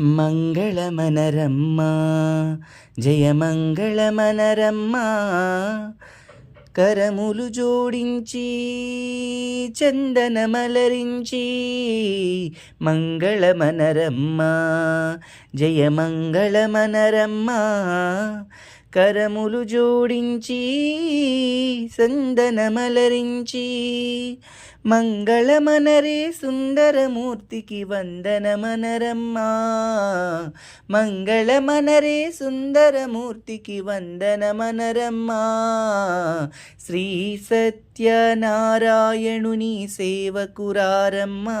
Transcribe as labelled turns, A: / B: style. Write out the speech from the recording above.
A: మంగళమనరమ్మ జయమంగళమనరమ్మ కరములు జోడించి చందనమలరించి మంగళమనరమ్మ జయమంగళమనరమ్మ కరములు జోడించి సందనమలరించి మంగళమనరే సుందరమూర్తికి వందనమనరమ్మా. మంగళమనరే సుందరమూర్తికి వందనమనరమ్మా. శ్రీ సత్యనారాయణుని సేవకురారమ్మా.